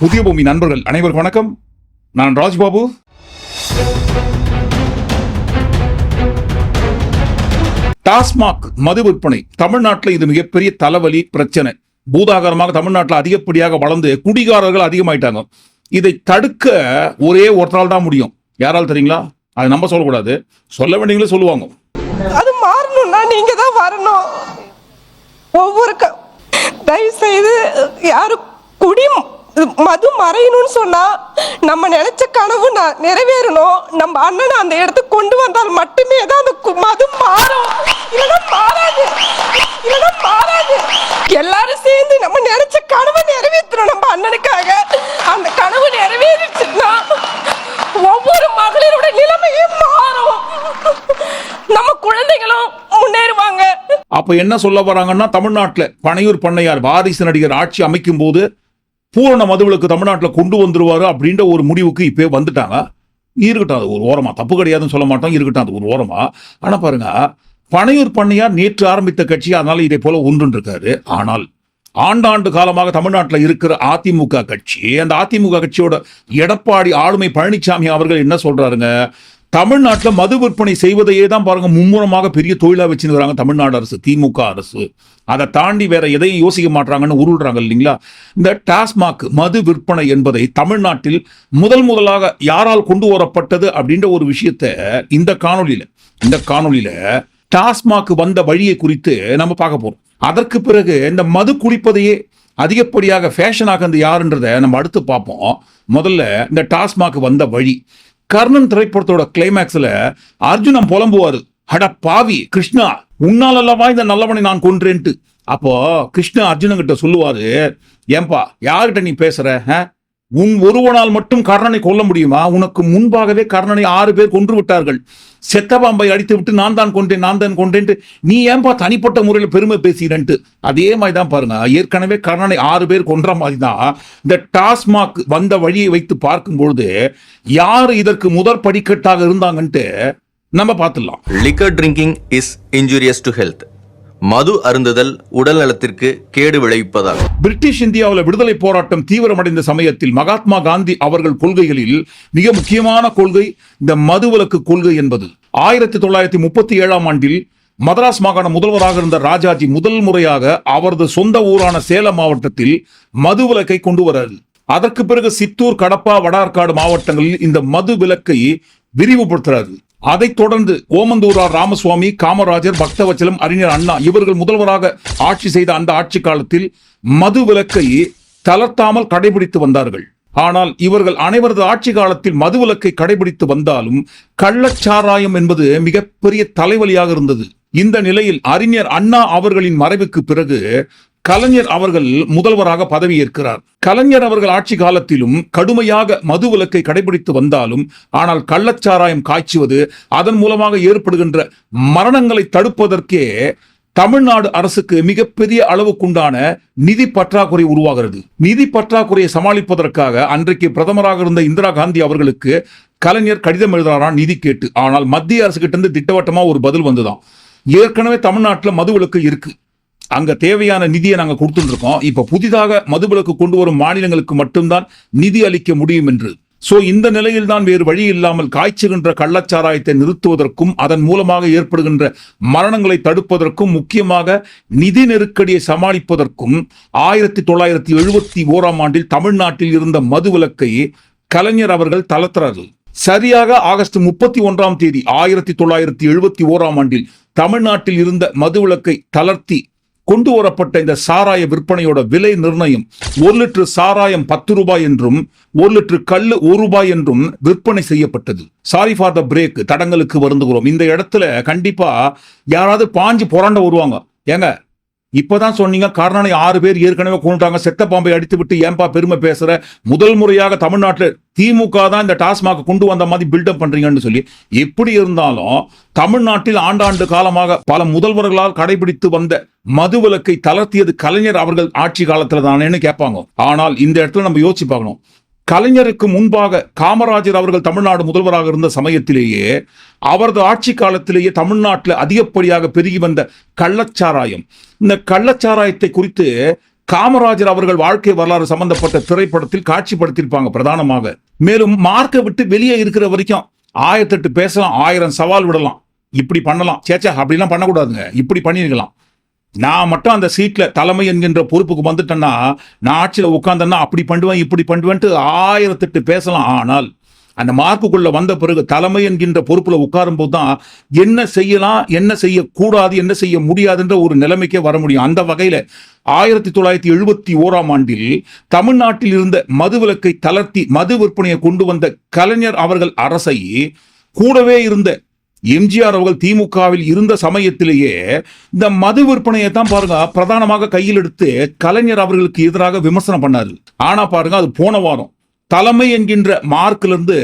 புதிய பூமி நண்பர்கள் அனைவருக்கும் வணக்கம். நான் ராஜ்பாபு. டாஸ்மாக் மது விற்பனை. தமிழ்நாட்டில் இது மிகப்பெரிய தலைவலி பிரச்சனை. பூதாகரமாக தமிழ்நாட்டில் அதிகப்படியாக வளர்ந்து குடிகாரர்கள் அதிகமாயிட்டாங்க. இதை தடுக்க ஒரே ஒருத்தரால் தான் முடியும். யாரால் தெரியுங்களா? அது நம்ம சொல்லக்கூடாது. சொல்ல வேண்டியங்களும் சொல்லுவாங்க. அது மாறணும்னா நீங்க தான் வரணும். ஒவ்வொரு தயவு செய்து யாரும் குடி மது மறையணும்னு சொன்னா நம்ம நினைச்ச கனவு ந- நிறைவேறணும். நம்ம அண்ணனை அந்த இடத்துக்கு கொண்டு வந்தால் மட்டுமே தான் அந்த மது மாறும். இல்லைன்னா மாறாது. இல்லைன்னா மாறாது. எல்லாரும் சேர்ந்து நம்ம நினைச்ச கனவை நிறைவேற்றணும் நம்ம அண்ணனுக்காக. அந்த கனவு நிறைவேறிச்சுன்னா ஒவ்வொரு மகளிரோட நிலைமையும் மாறும். நம்ம குழந்தைகளும் முன்னேறுவாங்க. அப்ப என்ன சொல்ல வராங்கன்னா தமிழ்நாட்டில் பனையூர் பண்ணையார் வாரிசு நடிகர் ஆட்சி அமைக்கும் போது பூரண மதுவிலக்கு தமிழ்நாட்டில் கொண்டு வந்துருவாரு அப்படின்ற ஒரு முடிவுக்கு இப்போ வந்துட்டாங்க. இருக்கட்டும் அது ஒரு ஓரமாக தப்பு கிடையாதுன்னு சொல்ல மாட்டோம். இருக்கட்டும் அது ஒரு ஓரமாக ஆனால் பாருங்க பனையூர் பண்ணையார் நேற்று ஆரம்பித்த கட்சி அதனால இதை போல ஒன்று இருக்காரு ஆனால் ஆண்டாண்டு காலமாக தமிழ்நாட்டில் இருக்கிற அதிமுக கட்சி அந்த அதிமுக கட்சியோட எடப்பாடி ஆளுமை பழனிசாமி அவர்கள் என்ன சொல்றாருங்க? தமிழ்நாட்டில் மது விற்பனை செய்வதையே தான் பாருங்க மும்முரமாக பெரிய தொழிலா வச்சுன்னு வராங்க தமிழ்நாடு அரசு திமுக அரசு. அதை தாண்டி வேற எதையும் யோசிக்க மாட்டாங்கன்னு உருள்றாங்க இல்லைங்களா? இந்த டாஸ்மாக் மது விற்பனை என்பதை தமிழ்நாட்டில் முதல் முதலாக யாரால் கொண்டு வரப்பட்டது அப்படின்ற ஒரு விஷயத்தை இந்த காணொளியில இந்த காணொளியில டாஸ்மாக் வந்த வழியை குறித்து நம்ம பார்க்க போகிறோம் அதற்கு பிறகு இந்த மது குடிப்பதையே அதிகப்படியாக ஃபேஷன் ஆகிறது யாருன்றதை நம்ம அடுத்து பார்ப்போம். முதல்ல இந்த டாஸ்மாக் வந்த வழி. கர்ணன் திரைப்படத்தோட கிளைமேக்ஸ்ல அர்ஜுனன் புலம்புவாரு. அட பாவி கிருஷ்ணா உன்னால் அல்லவா இந்த நல்லவனை நான் கொன்றேன்ட்டு. அப்போ கிருஷ்ணா அர்ஜுனன் கிட்ட சொல்லுவாரு ஏன்பா யார்கிட்ட நீ பேசுற உன் ஒருவனால் மட்டும் கர்ணனை கொல்ல முடியுமா? உனக்கு முன்பாகவே கர்ணனை ஆறு பேர் கொன்று விட்டார்கள். செத்த பாம்பை அடித்து விட்டு நான் தான் கொண்டேன் நான் தான் கொண்டேன்ட்டு நீ ஏன்பா தனிப்பட்ட முறையில் பெருமை பேசுகிறேன்ட்டு? அதே மாதிரி தான் பாருங்க ஏற்கனவே கர்ணனை ஆறு பேர் கொன்ற மாதிரி தான் இந்த டாஸ்மாக் வந்த வழியை வைத்து பார்க்கும் பொழுது யார் இதற்கு முதற் படிக்கட்டாக இருந்தாங்கன்ட்டு நம்ம பார்த்துடலாம். Liquor drinking is injurious to health மது அருந்துதல் உடல் நலத்திற்கு கேடு விளைவிப்பதாகும் பிரிட்டிஷ் இந்தியாவில் விடுதலை போராட்டம் தீவிரமடைந்த சமயத்தில் மகாத்மா காந்தி அவர்கள் கொள்கைகளில் மிக முக்கியமான கொள்கை இந்த மதுவிலக்கு கொள்கை என்பது. ஆயிரத்தி தொள்ளாயிரத்தி முப்பத்தி ஏழாம் ஆண்டில் மதராஸ் மாகாண முதல்வராக இருந்த ராஜாஜி முதல் முறையாக அவரது சொந்த ஊரான சேலம் மாவட்டத்தில் மது விலக்கை கொண்டு வராது அதற்கு பிறகு சித்தூர் கடப்பா வடார்காடு மாவட்டங்களில் இந்த மது விலக்கை விரிவுபடுத்துறாரு. அதைத் தொடர்ந்து ஓமந்தூரார் ராமசுவாமி காமராஜர் பக்தவச்சலம் அறிஞர் அண்ணா இவர்கள் முதல்வராக ஆட்சி செய்த அந்த ஆட்சி காலத்தில் மது விலக்கை தளர்த்தாமல் கடைபிடித்து வந்தார்கள். ஆனால் இவர்கள் அனைவரது ஆட்சி காலத்தில் மது விலக்கை கடைபிடித்து வந்தாலும் கள்ளச்சாராயம் என்பது மிகப்பெரிய தலைவலியாக இருந்தது. இந்த நிலையில் அறிஞர் அண்ணா அவர்களின் மறைவுக்கு பிறகு கலைஞர் அவர்கள் முதல்வராக பதவியேற்கிறார். கலைஞர் அவர்கள் ஆட்சி காலத்திலும் கடுமையாக மது விலக்கை கடைபிடித்து வந்தாலும் ஆனால் கள்ளச்சாராயம் காய்ச்சுவது அதன் மூலமாக ஏற்படுகின்ற மரணங்களை தடுப்பதற்கே தமிழ்நாடு அரசுக்கு மிகப்பெரிய அளவுக்குண்டான நிதி பற்றாக்குறை உருவாகிறது. நிதி பற்றாக்குறையை சமாளிப்பதற்காக அன்றைக்கு பிரதமராக இருந்த இந்திரா காந்தி அவர்களுக்கு கலைஞர் கடிதம் எழுதுறாராம் நிதி கேட்டு. ஆனால் மத்திய அரசு கிட்ட இருந்து திட்டவட்டமா ஒரு பதில் வந்துதான். ஏற்கனவே தமிழ்நாட்டில் மதுவிலக்கு இருக்கு. அங்க தேவையான நிதியை நாங்கள் கொடுத்துருக்கோம் இப்போ புதிதாக மதுவிலக்கு கொண்டு வரும் மாநிலங்களுக்கு மட்டும்தான் நிதி அளிக்க முடியும் என்று. சோ இந்த நிலையில் தான் வேறு வழி இல்லாமல் காய்ச்சுகின்ற கள்ளச்சாராயத்தை நிறுத்துவதற்கும் அதன் மூலமாக ஏற்படுகின்ற மரணங்களை தடுப்பதற்கும் முக்கியமாக நிதி நெருக்கடியை சமாளிப்பதற்கும் ஆயிரத்தி தொள்ளாயிரத்தி எழுபத்தி ஓராம் ஆண்டில் தமிழ்நாட்டில் இருந்த மதுவிலக்கை கலைஞர் அவர்கள் தளர்த்துறாரு. சரியாக ஆகஸ்ட் முப்பத்தி ஒன்றாம் தேதி ஆயிரத்தி தொள்ளாயிரத்தி எழுபத்தி ஓராம் ஆண்டில் தமிழ்நாட்டில் இருந்த மதுவிலக்கை தளர்த்தி கொண்டு வரப்பட்ட இந்த சாராய விற்பனையோட விலை நிர்ணயம் ஒரு லிட்டர் சாராயம் பத்து ரூபாய் என்றும் ஒரு லிட்டர் கல் ஒரு ரூபாய் என்றும் விற்பனை செய்யப்பட்டது. சாரி ஃபார் த பிரேக் தடங்களுக்கு வருந்துகிறோம். இந்த இடத்துல கண்டிப்பா யாராவது பாஞ்சு புரண்ட வருவாங்க. ஏங்க இப்பதான் சொன்னீங்க கர்ணனை ஆறு பேர் ஏற்கனவே கொண்டுட்டாங்க. செத்த பாம்பை அடித்து விட்டு ஏன்பா பெருமை பேசுற? முதல் முறையாக தமிழ்நாட்டில் திமுக தான் இந்த டாஸ்மாக கொண்டு வந்த மாதிரி பில்டப் பண்றீங்கன்னு சொல்லி எப்படி இருந்தாலும் தமிழ்நாட்டில் ஆண்டாண்டு காலமாக பல முதல்வர்களால் கடைபிடித்து வந்த மதுவிலக்கை தளர்த்தியது கலைஞர் அவர்கள் ஆட்சி காலத்துல தானேன்னு கேட்பாங்க. ஆனால் இந்த இடத்துல நம்ம யோசிச்சு பார்க்கணும். கலைஞருக்கு முன்பாக காமராஜர் அவர்கள் தமிழ்நாடு முதல்வராக இருந்த சமயத்திலேயே அவரது ஆட்சி காலத்திலேயே தமிழ்நாட்டில் அதிகப்படியாக பெருகி வந்த கள்ளச்சாராயம். இந்த கள்ளச்சாராயத்தை குறித்து காமராஜர் அவர்கள் வாழ்க்கை வரலாறு சம்பந்தப்பட்ட திரைப்படத்தில் காட்சிப்படுத்தியிருப்பாங்க பிரதானமாக. மேலும் மார்க்கை விட்டு வெளியே இருக்கிற வரைக்கும் ஆயிரத்தெட்டு பேசலாம் ஆயிரம் சவால் விடலாம். இப்படி பண்ணலாம். சேச்சா அப்படிலாம் பண்ணக்கூடாதுங்க. இப்படி பண்ணியிருக்கலாம். நான் மட்டும் அந்த சீட்டில் தலைமை என்கின்ற பொறுப்புக்கு வந்துட்டேன்னா நான் ஆட்சியில் உட்காந்தேன்னா அப்படி பண்ணுவேன் இப்படி பண்ணுவேன்ட்டு ஆயிரத்தெட்டு பேசலாம். ஆனால் அந்த மார்க்குக்குள்ளே வந்த பிறகு தலைமை என்கின்ற பொறுப்பில் உட்காரும்போது தான் என்ன செய்யலாம் என்ன செய்யக்கூடாது என்ன செய்ய முடியாதுன்ற ஒரு நிலைமைக்கே வர முடியும். அந்த வகையில் ஆயிரத்தி தொள்ளாயிரத்தி எழுபத்தி ஓராம் ஆண்டில் தமிழ்நாட்டில் இருந்த மதுவிலக்கை தளர்த்தி மது விற்பனையை கொண்டு வந்த கலைஞர் அவர்கள் அரசை கூடவே இருந்த எம்ஜிஆர் அவர்கள் திமுகவில் இருந்த சமயத்திலேயே இந்த மது விற்பனையை தான் பாருங்க பிரதானமாக கையில் எடுத்து கலைஞர் அவர்களுக்கு எதிராக விமர்சனம் பண்ணாரு. ஆனா பாருங்க அது போன வாரம் தலைமை என்கின்ற மார்க்கிலிருந்து இருந்து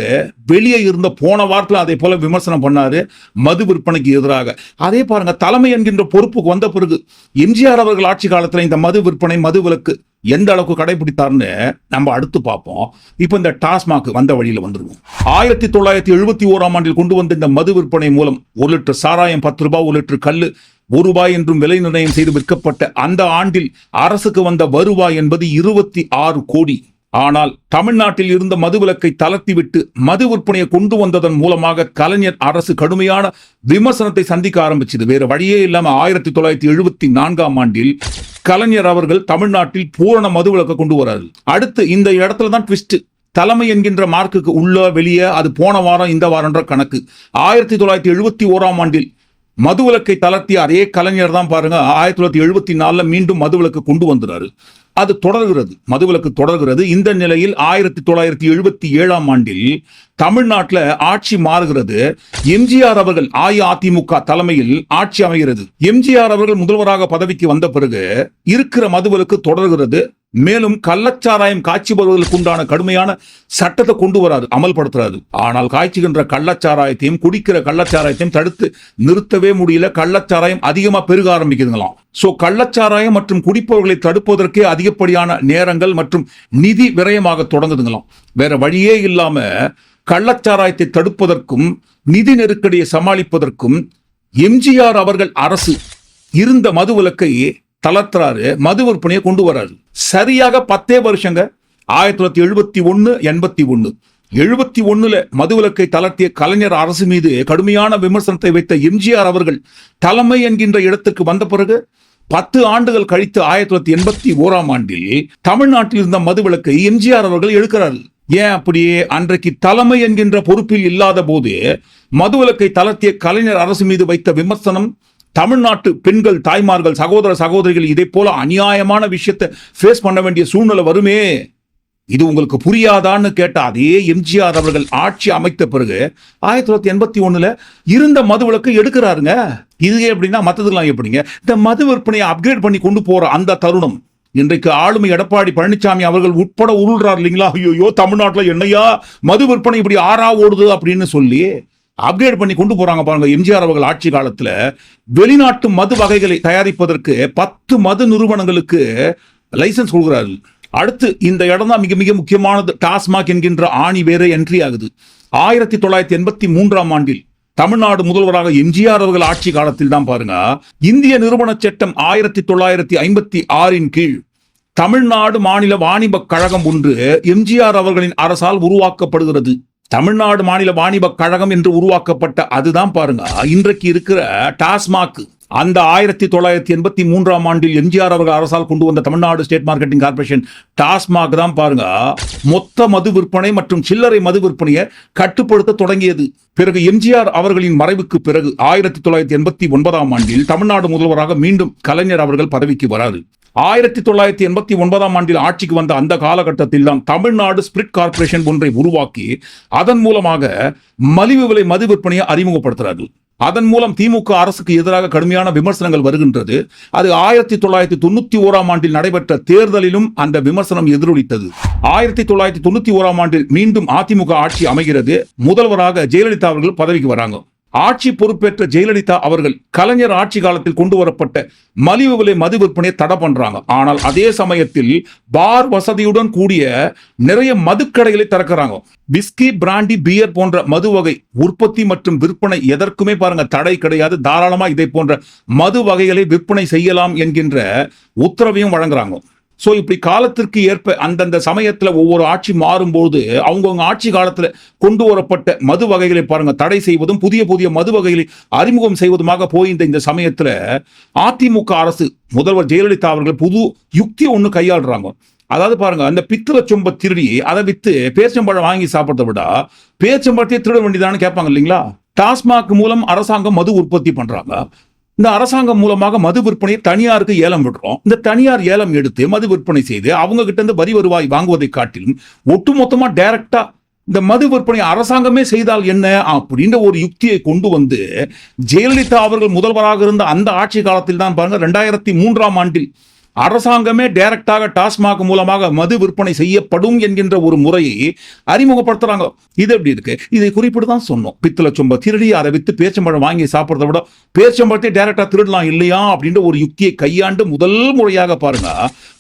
வெளியே இருந்த போன வாரத்தில் அதே போல விமர்சனம் பண்ணாரு. மது விற்பனைக்கு எதிராக. அதே பாருங்க தலைமை என்கின்ற பொறுப்புக்கு வந்த பிறகு எம்ஜிஆர் அவர்கள் ஆட்சி காலத்தில் இந்த மது விற்பனை மது விலக்கு எந்த அளவுக்கு கடைபிடித்தார்னு நம்ம அடுத்து பார்ப்போம். இப்போ இந்த டாஸ்மாக் வந்த வழியில் வந்துருவோம் ஆயிரத்தி தொள்ளாயிரத்தி எழுபத்தி ஓராம் ஆண்டில் கொண்டு வந்த இந்த மது விற்பனை மூலம் ஒரு லிட்டர் சாராயம் பத்து ரூபாய் ஒரு லிட்டர் கல் ஒரு ரூபாய் என்றும் விலை நிர்ணயம் செய்து விற்கப்பட்ட அந்த ஆண்டில் அரசுக்கு வந்த வருவாய் என்பது இருபத்தி ஆறு கோடி. ஆனால் தமிழ்நாட்டில் இருந்த மதுவிலக்கை தளர்த்திவிட்டு மது விற்பனையை கொண்டு வந்ததன் மூலமாக கலைஞர் அரசு கடுமையான விமர்சனத்தை சந்திக்க ஆரம்பிச்சது. வேற வழியே இல்லாம ஆயிரத்தி தொள்ளாயிரத்தி எழுபத்தி நான்காம் ஆண்டில் கலைஞர் அவர்கள் தமிழ்நாட்டில் பூரண மதுவிலக்கை கொண்டு வராரு அடுத்து இந்த இடத்துல தான் ட்விஸ்ட் தலைமை என்கின்ற மார்க்குக்கு உள்ள வெளியே அது போன வாரம் இந்த வாரம்ன்ற கணக்கு. ஆயிரத்தி தொள்ளாயிரத்தி எழுபத்தி ஓராம் ஆண்டில் மதுவிலக்கை தளர்த்திய அதே கலைஞர் தான் பாருங்க ஆயிரத்தி தொள்ளாயிரத்தி எழுபத்தி நாலில் மீண்டும் மதுவிலக்கு கொண்டு வந்துறாரு அது தொடர்கிறது. மதுவிலக்கு தொடர்கிறது. இந்த நிலையில் ஆயிரத்தி தொள்ளாயிரத்தி எழுபத்தி ஏழாம் ஆண்டில் தமிழ்நாட்டில் ஆட்சி மாறுகிறது. எம்ஜிஆர் அவர்கள் அஇஅதிமுக தலைமையில் ஆட்சி அமைகிறது. எம்ஜிஆர் அவர்கள் முதல்வராக பதவிக்கு வந்த பிறகு இருக்கிற மதுவிலக்கு தொடர்கிறது. மேலும் கள்ளச்சாராயம் காய்ச்சி உண்டான கடுமையான சட்டத்தை கொண்டு வராது அமல்படுத்துறாரு. ஆனால் காய்ச்சுகின்ற கள்ளச்சாராயத்தையும் குடிக்கிற கள்ளச்சாராயத்தையும் தடுத்து நிறுத்தவே முடியல. கள்ளச்சாராயம் அதிகமா பெருக ஆரம்பிக்குதுங்களாம். ஸோ கள்ளச்சாராயம் மற்றும் குடிப்பவர்களை தடுப்பதற்கே அதிகப்படியான நேரங்கள் மற்றும் நிதி விரயமாக தொடங்குதுங்களாம். வேற வழியே இல்லாம கள்ளச்சாராயத்தை தடுப்பதற்கும் நிதி நெருக்கடியை சமாளிப்பதற்கும் எம்ஜிஆர் அவர்கள் அரசு இருந்த மது விலக்கை தளர்த்துறாரு மது விற்பனையை கொண்டு வராரு. சரியாக பத்தே வருஷங்க. ஆயிரத்தி தொள்ளாயிரத்தி எழுபத்தி ஒன்னு எண்பத்தி ஒன்னு. எழுபத்தி ஒன்னுல மதுவிலக்கை தளர்த்திய கலைஞர் அரசு மீது கடுமையான விமர்சனத்தை வைத்த எம்ஜிஆர் அவர்கள் தலைமை என்கின்ற இடத்துக்கு வந்த பிறகு பத்து ஆண்டுகள் கழித்து ஆயிரத்தி தொள்ளாயிரத்தி எண்பத்தி ஓராம் ஆண்டில் தமிழ்நாட்டில் இருந்த மதுவிலக்கை எம்ஜிஆர் அவர்கள் எடுக்கிறார்கள் ஏன் அப்படியே? அன்றைக்கு தலைமை என்கின்ற பொறுப்பில் இல்லாத போது மதுவிலக்கை தளர்த்திய கலைஞர் அரசு மீது வைத்த விமர்சனம் தமிழ்நாட்டு பெண்கள் தாய்மார்கள் சகோதர சகோதரிகள் இதை போல அநியாயமான விஷயத்தை ஃபேஸ் பண்ண வேண்டிய சூழ்நிலை வருமே? இது உங்களுக்கு புரியாதான்னு கேட்ட அதே எம்ஜிஆர் அவர்கள் ஆட்சி அமைத்த பிறகு ஆயிரத்தி தொள்ளாயிரத்தி எண்பத்தி ஒண்ணுல இருந்த மது விலக்கு எடுக்கிறாருங்க. இது எப்படின்னா மற்றதுலாம் எப்படிங்க? இந்த மது விற்பனையை அப்கிரேட் பண்ணி கொண்டு போற அந்த தருணம். இன்றைக்கு ஆளுமை எடப்பாடி பழனிசாமி அவர்கள் உட்பட உருள்றார் இல்லைங்களா? ஐயோ தமிழ்நாட்டில் என்னையா மது விற்பனை இப்படி ஆறா ஓடுது அப்படின்னு சொல்லி அப்கிரேட் பண்ணி கொண்டு போறாங்க பாருங்க எம்ஜிஆர் அவர்கள் ஆட்சி காலத்துல. வெளிநாட்டு மது வகைகளை தயாரிப்பதற்கு பத்து மது நிறுவனங்களுக்கு லைசன்ஸ் கொடுக்குறாரு அடுத்து இந்த இடம் தான் மிக மிக முக்கியமானது. டாஸ்மாக் என்கின்ற ஆணி வேற என்ட்ரி ஆகுது. ஆயிரத்தி தொள்ளாயிரத்தி எண்பத்தி மூன்றாம் ஆண்டில் தமிழ்நாடு முதல்வராக எம்ஜிஆர் அவர்கள் ஆட்சி காலத்தில் தான் பாருங்க. இந்திய நிறுவன சட்டம் ஆயிரத்தி தொள்ளாயிரத்தி ஐம்பத்தி ஆறின் கீழ் தமிழ்நாடு மாநில வாணிபக் கழகம் ஒன்று எம்ஜிஆர் அவர்களின் அரசால் உருவாக்கப்படுகிறது. தமிழ்நாடு மாநில வாணிபக் கழகம் என்று உருவாக்கப்பட்ட அதுதான் பாருங்க. இன்றைக்கு இருக்கிற டாஸ்மாக் அந்த ஆயிரத்தி தொள்ளாயிரத்தி எண்பத்தி மூன்றாம் ஆண்டில் எம்ஜிஆர் அவர்கள் அரசால் கொண்டு வந்த Tamil Nadu state marketing corporation TASMAC தான் பாருங்க. மொத்த மது விற்பனை மற்றும் சில்லறை மது விற்பனையை கட்டுப்படுத்த தொடங்கியது. பிறகு எம்ஜிஆர் அவர்களின் மறைவுக்கு பிறகு ஆயிரத்தி தொள்ளாயிரத்தி எண்பத்தி ஒன்பதாம் ஆண்டில் தமிழ்நாடு முதல்வராக மீண்டும் கலைஞர் அவர்கள் பதவிக்கு வராது ஆயிரத்தி தொள்ளாயிரத்தி எண்பத்தி ஒன்பதாம் ஆண்டில் ஆட்சிக்கு வந்த அந்த காலகட்டத்தில் தான் தமிழ்நாடு ஸ்பிரிட் கார்ப்பரேஷன் ஒன்றை உருவாக்கி அதன் மூலமாக மலிவு விலை மது விற்பனையை அறிமுகப்படுத்துறார்கள். அதன் மூலம் திமுக அரசுக்கு எதிராக கடுமையான விமர்சனங்கள் வருகின்றது. அது ஆயிரத்தி தொள்ளாயிரத்தி தொண்ணூத்தி ஓராம் ஆண்டில் நடைபெற்ற தேர்தலிலும் அந்த விமர்சனம் எதிரொலித்தது. ஆயிரத்தி தொள்ளாயிரத்தி தொண்ணூத்தி ஓராம் ஆண்டில் மீண்டும் அதிமுக ஆட்சி அமைகிறது. முதல்வராக ஜெயலலிதா அவர்கள் பதவிக்கு வராங்க. ஆட்சி பொறுப்பேற்ற ஜெயலலிதா அவர்கள் கலைஞர் ஆட்சி காலத்தில் கொண்டு வரப்பட்ட மலிவு விலை மது விற்பனையை தடை பண்றாங்க. ஆனால் அதே சமயத்தில் பார் வசதியுடன் கூடிய நிறைய மதுக்கடைகளை திறக்கிறாங்க. விஸ்கி பிராண்டி பியர் போன்ற மது வகை உற்பத்தி மற்றும் விற்பனை எதற்குமே பாருங்க தடை கிடையாது. தாராளமா இதை போன்ற மது வகைகளை விற்பனை செய்யலாம் என்கின்ற உத்தரவையும் வழங்குறாங்க. சோ இப்படி காலத்திற்கு ஏற்ப அந்தந்த சமயத்தில் ஒவ்வொரு ஆட்சி மாறும்போது அவங்கவுங்க ஆட்சி காலத்துல கொண்டு வரப்பட்ட மது வகைகளை பாருங்க தடை செய்வதும் புதிய புதிய மது வகைகளை அறிமுகம் செய்வதுமாக போய் இந்த சமயத்துல அதிமுக அரசு முதல்வர் ஜெயலலிதா அவர்கள் புது யுக்தி ஒன்று கையாளுறாங்க. அதாவது பாருங்க அந்த பித்தளை சொம்ப திருடி அதை வித்து பேச்சம்பழம் வாங்கி சாப்பிட்றத விட பேச்சம்பழத்தையே திருட வேண்டியதான்னு கேட்பாங்க இல்லைங்களா? டாஸ்மாக் மூலம் அரசாங்கம் மது உற்பத்தி பண்றாங்க. இந்த அரசாங்கம் மூலமாக மது விற்பனை தனியாருக்கு ஏலம் விடுறோம். இந்த தனியார் ஏலம் எடுத்து மது விற்பனை செய்து அவங்க கிட்ட இருந்து வரி வருவாய் வாங்குவதை காட்டிலும் ஒட்டுமொத்தமா டைரக்டா இந்த மது விற்பனை அரசாங்கமே செய்தால் என்ன அப்படின்ற ஒரு யுக்தியை கொண்டு வந்து ஜெயலலிதா அவர்கள் முதல்வராக இருந்த அந்த ஆட்சி காலத்தில் தான் பாருங்க ரெண்டாயிரத்தி மூன்றாம் ஆண்டில் அரசாங்கமே டைரக்டாக டாஸ்மாக் மூலமாக மது விற்பனை செய்யப்படும் என்கின்ற ஒரு முறையை அறிமுகப்படுத்துறாங்க. இது எப்படி இருக்கு? இதை குறிப்பிட்டு தான் சொன்னோம். பித்தளை சொம்ப திருடி அதை வித்து பேச்சம்பழம் வாங்கி சாப்பிட்றத விட பேச்சம்பழத்தை டைரக்டா திருடலாம் இல்லையா அப்படின்ற ஒரு யுக்தியை கையாண்டு முதல் முறையாக பாருங்க.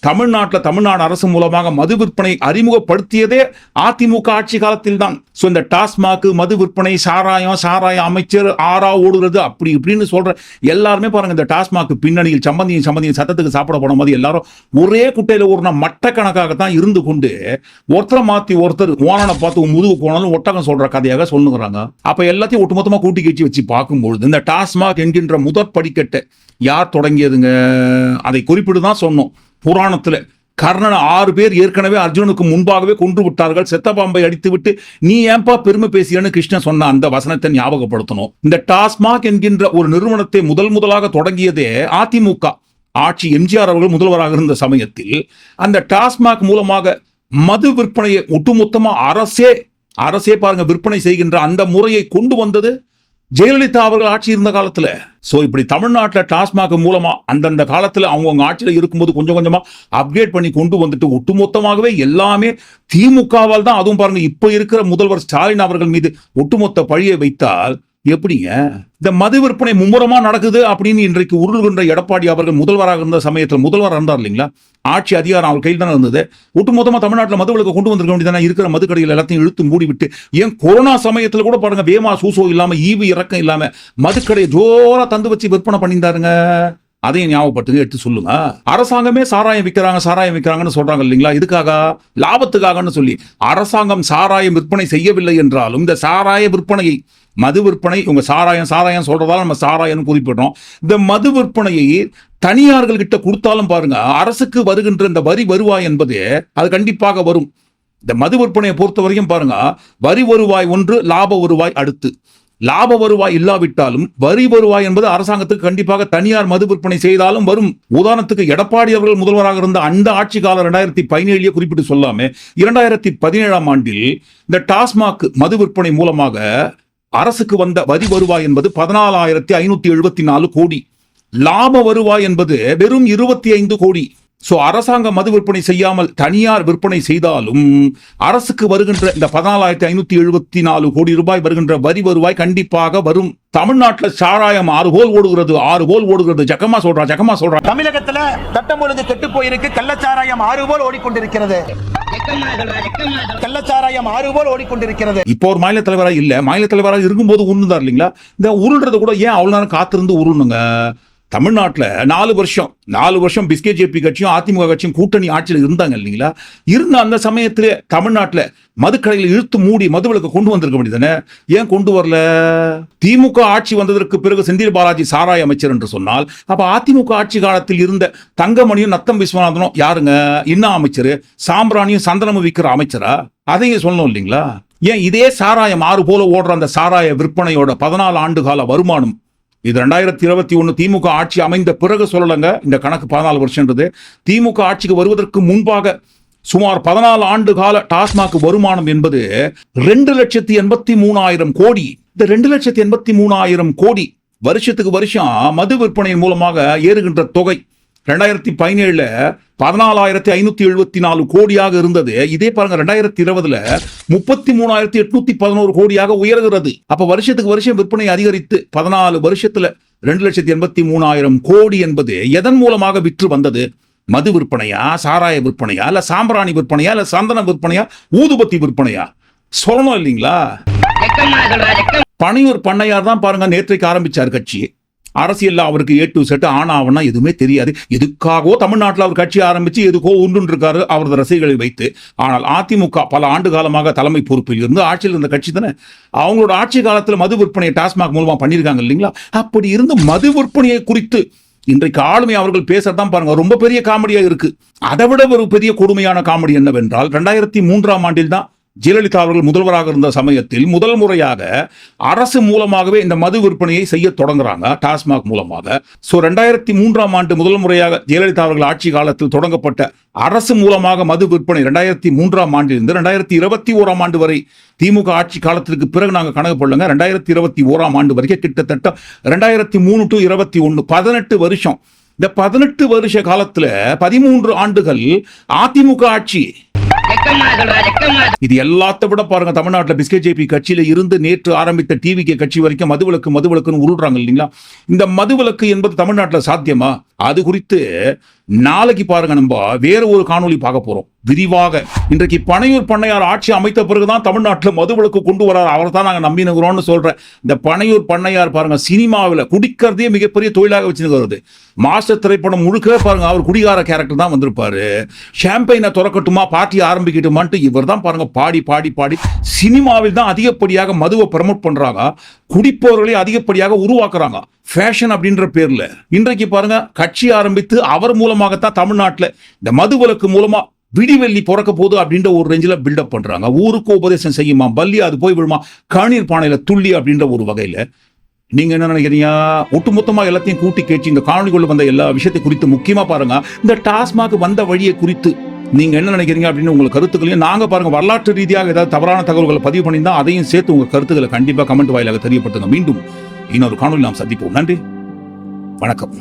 தமிழ்நாட்டில் தமிழ்நாடு அரசு மூலமாக மது விற்பனை அறிமுகப்படுத்தியதே அதிமுக ஆட்சி காலத்தில் தான் ஸோ இந்த டாஸ்மாக் மது விற்பனை சாராயம் சாராய அமைச்சர் ஆறா ஓடுறது அப்படி இப்படின்னு சொல்ற எல்லாருமே பாருங்க இந்த டாஸ்மாக் பின்னணியில் சம்பந்தியும் சம்பந்தியும் சத்தத்துக்கு சாப்பிட போன போது எல்லாரும் ஒரே குட்டையில ஒரு மட்டக்கணக்காகத்தான் இருந்து கொண்டு ஒருத்தரை மாத்தி ஒருத்தர் ஓனனை பார்த்து முதுகு போனாலும் ஒட்டகம் சொல்ற கதையாக சொல்லுங்கிறாங்க அப்ப எல்லாத்தையும் ஒட்டுமொத்தமா கூட்டி கீச்சி வச்சு பார்க்கும்பொழுது இந்த டாஸ்மாக் என்கின்ற முதற் படிக்கட்டை யார் தொடங்கியதுங்க? அதை குறிப்பிட்டு தான் சொன்னோம். புராணத்துல கர்ணன் ஆறு பேர் ஏற்கனவே அர்ஜுனனுக்கு முன்பாகவே கொன்று விட்டார்கள். செத்த பாம்பை அடித்து விட்டு நீ ஏன்பா பெருமை பேசியன்னு கிருஷ்ணன் சொன்ன அந்த வசனத்தை ஞாபகப்படுத்தணும். இந்த டாஸ்மாக் என்கின்ற ஒரு நிறுவனத்தை முதல் முதலாக தொடங்கியதே அதிமுக. ஆட்சி எம்ஜிஆர் அவர்கள் முதல்வராக இருந்த சமயத்தில் அந்த டாஸ்மாக் மூலமாக மது விற்பனையை ஒட்டுமொத்தமாக அரசே அரசே பாருங்க விற்பனை செய்கின்ற அந்த முறையை கொண்டு வந்தது ஜெயலலிதா அவர்கள் ஆட்சி இருந்த காலத்தில். ஸோ இப்படி தமிழ்நாட்டில் டாஸ்மாக் மூலமாக அந்தந்த காலத்தில் அவங்கவுங்க ஆட்சியில் இருக்கும்போது கொஞ்சம் கொஞ்சமாக அப்டேட் பண்ணி கொண்டு வந்துட்டு ஒட்டுமொத்தமாகவே எல்லாமே திமுகவால் தான் அதுவும் பாருங்கள் இப்போ இருக்கிற முதல்வர் ஸ்டாலின் அவர்கள் மீது ஒட்டுமொத்த பழியை வைத்தால் எப்படிங்க? இந்த மது விற்பனை மும்முரமா நடக்குது அப்படின்னு இன்றைக்கு உருள்கின்ற எடப்பாடி அவர்கள் முதல்வராக இருந்த சமயத்தில் முதல்வர் இருந்தார் இல்லைங்களா? ஆட்சி அதிகாரம் அவர் கையில் தானே இருந்தது. ஒட்டுமொத்தமாக தமிழ்நாட்டில் மது விளக்கு கொண்டு வந்திருக்க வேண்டியதானே இருக்கிற மது கடைகள் எல்லாத்தையும் இழுத்து மூடிவிட்டு ஏன் கொரோனா சமயத்தில் கூட பாருங்க வேமா சூசோ இல்லாமல் ஈவு இறக்கம் இல்லாமல் மதுக்கடையை ஜோரா தந்து வச்சு விற்பனை பண்ணியிருந்தாருங்க. அதையும் ஞாபகப்படுத்துங்க எடுத்து சொல்லுங்க. அரசாங்கமே சாராயம் விற்கிறாங்க சாராயம் விற்கிறாங்கன்னு சொல்றாங்க இல்லைங்களா? இதுக்காக? லாபத்துக்காகன்னு சொல்லி. அரசாங்கம் சாராயம் விற்பனை செய்யவில்லை என்றாலும் இந்த சாராய விற்பனையை மது விற்பனை உங்க சாராயம் சாராயம் சொல்றதால நம்ம சாராயம்னு குறிப்பிடுறோம். இந்த மது விற்பனையை தனியார்கள் கிட்ட கொடுத்தாலும் பாருங்க அரசுக்கு வருகின்ற இந்த வரி வருவாய் என்பது அது கண்டிப்பாக வரும். இந்த மது விற்பனையை பொறுத்த வரைக்கும் பாருங்க வரி வருவாய் ஒன்று லாப வருவாய் அடுத்து. லாப வருவாய் இல்லாவிட்டாலும் வரி வருவாய் என்பது அரசாங்கத்துக்கு கண்டிப்பாக தனியார் மது விற்பனை செய்தாலும் வரும். உதாரணத்துக்கு எடப்பாடி அவர்கள் முதல்வராக இருந்த அந்த ஆட்சி காலம் ரெண்டாயிரத்தி பதினேழுலயே குறிப்பிட்டு சொல்லாம இரண்டாயிரத்தி பதினேழாம் ஆண்டில் இந்த டாஸ்மாக் மது விற்பனை மூலமாக அரசுக்கு வந்த வரி வருவாய் என்பது பதினாலாயிரத்தி ஐநூத்தி எழுபத்தி நாலு கோடி. லாப வருவாய் என்பது வெறும் இருபத்தி ஐந்து கோடி. சோ அரசாங்க மது விற்பனை செய்யாமல் தனியார் விற்பனை செய்தாலும் அரசுக்கு வருகின்ற இந்த பதினாலாயிரத்தி ஐநூத்தி எழுபத்தி நாலு கோடி ரூபாய் வருகின்ற வரி வருவாய் கண்டிப்பாக வரும். தமிழ்நாட்டுல சாராயம் ஆறு போல் ஓடுகிறது ஆறு போல் ஓடுகிறது. ஜக்கமா சொல்றா ஜக்கமா சொல்றா. தமிழகத்துல சட்டம் ஒழுங்கு கெட்டு போயிருக்கு கள்ளச்சாராயம் ஆறு போல் ஓடிக்கொண்டிருக்கிறது. கள்ளச்சாராயம் ஆறு போல் ஓடிக்கொண்டிருக்கிறது. இப்போ ஒரு மாநில தலைவரா இல்ல மாநில தலைவராக இருக்கும்போது உருண்டுதார் இல்லைங்களா? இந்த உருள்றது கூட ஏன் அவ்வளவு நேரம் காத்திருந்து உருணுங்க? தமிழ்நாட்டுல நாலு வருஷம் நாலு வருஷம் பிஸ்கே ஜேபி கட்சியும் அதிமுக கட்சியும் கூட்டணி ஆட்சியில் இருந்தாங்க இல்லைங்களா? இருந்த அந்த சமயத்தில் தமிழ்நாட்டில் மதுக்கடையில் இழுத்து மூடி மதுவிலக்கு கொண்டு வந்திருக்க வேண்டியதானே ஏன் கொண்டு வரல? திமுக ஆட்சி வந்ததற்கு பிறகு செந்தில் பாலாஜி சாராய அமைச்சர் என்று சொன்னால் அப்ப அதிமுக ஆட்சி காலத்தில் இருந்த தங்கமணியும் நத்தம் விஸ்வநாதனும் யாருங்க? இன்னும் அமைச்சர் சாம்பிராணியும் சந்தனமும் விற்கிற அமைச்சரா? அதையும் சொல்லணும் இல்லைங்களா? ஏன் இதே சாராயம் ஆறு போல ஓடுற அந்த சாராய விற்பனையோட பதினாலு ஆண்டு கால வருமானம் இது ரெண்டாயிரத்தி இருபத்தி ஒன்று திமுக ஆட்சி அமைந்த பிறகு சொல்லலங்க இந்த கணக்கு பதினாலு வருஷன்றது திமுக ஆட்சிக்கு வருவதற்கு முன்பாக சுமார் பதினாலு ஆண்டு கால டாஸ்மாக் வருமானம் என்பது ரெண்டு லட்சத்தி எண்பத்தி மூணாயிரம் கோடி. இந்த ரெண்டு லட்சத்தி எண்பத்தி மூணாயிரம் கோடி வருஷத்துக்கு வருஷம் மது விற்பனையின் மூலமாக ஏறுகின்ற தொகை. ரெண்டாயிரத்தி பதினேழுல பதினாலாயிரத்தி ஐநூத்தி எழுபத்தி நாலு கோடியாக இருந்தது. இதே பாருங்க ரெண்டாயிரத்தி இருபதுல முப்பத்தி மூணாயிரத்தி எட்நூத்தி பதினோரு கோடியாக உயர்கிறது. அப்ப வருஷத்துக்கு வருஷம் விற்பனை அதிகரித்து பதினாலு வருஷத்துல ரெண்டு லட்சத்தி எண்பத்தி மூணாயிரம் கோடி என்பது எதன் மூலமாக விற்று வந்தது? மது விற்பனையா சாராய விற்பனையா இல்ல சாம்பிராணி விற்பனையா இல்ல சந்தன விற்பனையா ஊதுபத்தி விற்பனையா? சொல்லணும் இல்லைங்களா? பனையூர் பண்ணையார் தான் பாருங்க நேற்றைக்கு ஆரம்பிச்சார் கட்சி. அரசியலில் அவருக்கு ஏ டு செட் ஆனாவனா எதுவுமே தெரியாது. எதுக்காகவோ தமிழ்நாட்டில் அவர் கட்சி ஆரம்பித்து எதுக்கோ உண்டு இருக்காரு அவரது ரசிகர்களை வைத்து. ஆனால் அதிமுக பல ஆண்டு காலமாக தலைமை பொறுப்பில் இருந்து ஆட்சியில் இருந்த கட்சி தானே? அவங்களோட ஆட்சி காலத்தில் மது விற்பனையை டாஸ்மாக் மூலமாக பண்ணியிருக்காங்க இல்லைங்களா? அப்படி இருந்து மது விற்பனையை குறித்து இன்றைக்கு ஆளுமை அவர்கள் பேசுறதான் பாருங்க. ரொம்ப பெரிய காமெடியாக இருக்கு. அதை விட ஒரு பெரிய கொடுமையான காமெடி என்னவென்றால் ரெண்டாயிரத்தி மூன்றாம் ஆண்டில் தான் ஜெயலலிதா அவர்கள் முதல்வராக இருந்த சமயத்தில் முதல் முறையாக அரசு மூலமாகவே இந்த மது விற்பனையை செய்ய தொடங்குறாங்க டாஸ்மாக் மூலமாக. ஸோ ரெண்டாயிரத்தி மூன்றாம் ஆண்டு முதல் முறையாக ஜெயலலிதா அவர்கள் ஆட்சி காலத்தில் தொடங்கப்பட்ட அரசு மூலமாக மது விற்பனை ரெண்டாயிரத்தி மூன்றாம் ஆண்டிலிருந்து ரெண்டாயிரத்தி இருபத்தி ஓராம் ஆண்டு வரை திமுக ஆட்சி காலத்திற்கு பிறகு நாங்கள் கணக்கு போடலங்க. ரெண்டாயிரத்தி இருபத்தி ஓராம் ஆண்டு வரைக்கும் கிட்டத்தட்ட ரெண்டாயிரத்தி மூணு டு இருபத்தி ஒன்று பதினெட்டு வருஷம். இந்த பதினெட்டு வருஷ காலத்துல பதிமூன்று ஆண்டுகள் அதிமுக ஆட்சி. இது எல்லாத்த விட பாருங்க தமிழ்நாட்டுல பிஸ்கே ஜேபி கட்சியில இருந்து நேற்று ஆரம்பித்த டிவி கே கட்சி வரைக்கும் மதுவிலக்கு மதுவிலக்குன்னு உருள்றாங்க இல்லைங்களா? இந்த மதுவிலக்கு என்பது தமிழ்நாட்டுல சாத்தியமா? அது குறித்து நாளைக்கு பாருங்க நம்ம வேற ஒரு காணொளி பார்க்க போறோம். விரிவாக. இன்றைக்கு பனையூர் பண்ணையார் ஆட்சி அமைத்த பிறகுதான் தமிழ்நாட்டில் மதுவிலக்கு கொண்டு வரார். அவரை தான் நாங்கள் நம்பினுகிறோம்னு சொல்ற இந்த பனையூர் பண்ணையார் பாருங்க சினிமாவில் குடிக்கிறதே மிகப்பெரிய தொழிலாக வச்சுருக்கிறது. மாஸ்டர் திரைப்படம் முழுக்க பாருங்க அவர் குடிகார கேரக்டர் தான் வந்திருப்பாரு. ஷாம்பைனை திறக்கட்டுமா பாட்டி ஆரம்பிக்கட்டுமான்ட்டு இவர் தான் பாருங்க பாடி பாடி பாடி. சினிமாவில் தான் அதிகப்படியாக மதுவை ப்ரமோட் பண்றாங்க. குடிப்பவர்களை அதிகப்படியாக உருவாக்குறாங்க. ஃபேஷன் அப்படின்ற பேரில். இன்றைக்கு பாருங்க கட்சி ஆரம்பித்து அவர் மூலமாகத்தான் தமிழ்நாட்டில் இந்த மது மதுவிலக்கு மூலமாக விடிவெள்ளி பிறக்க போகுது அப்படின்ற ஒரு ரேஞ்சில் பில்டப் பண்ணுறாங்க ஊருக்கு உபதேசம் செய்யுமா? பல்லி அது போய் விழுமா? கணீர் பானையில் துள்ளி அப்படின்ற ஒரு வகையில் நீங்க என்ன நினைக்கிறீங்க? ஒட்டுமொத்தமா எல்லாத்தையும் கூட்டி கேட்டு இந்த காணொலிக்குள்ள வந்த எல்லா விஷயத்தை குறித்து முக்கியமா பாருங்க. இந்த டாஸ்மாக் வந்த வழியை குறித்து நீங்க என்ன நினைக்கிறீங்க அப்படின்னு உங்கள் கருத்துக்களையும் நாங்க பாருங்க. வரலாற்று ரீதியாக ஏதாவது தவறான தகவல்களை பதிவு பண்ணியிருந்தா அதையும் சேர்த்து உங்க கருத்துக்களை கண்டிப்பா கமெண்ட் வாயிலாக தெரியப்படுத்துங்க. மீண்டும் இன்னொரு காணொலி நாம் சந்திப்போம். நன்றி. வணக்கம்.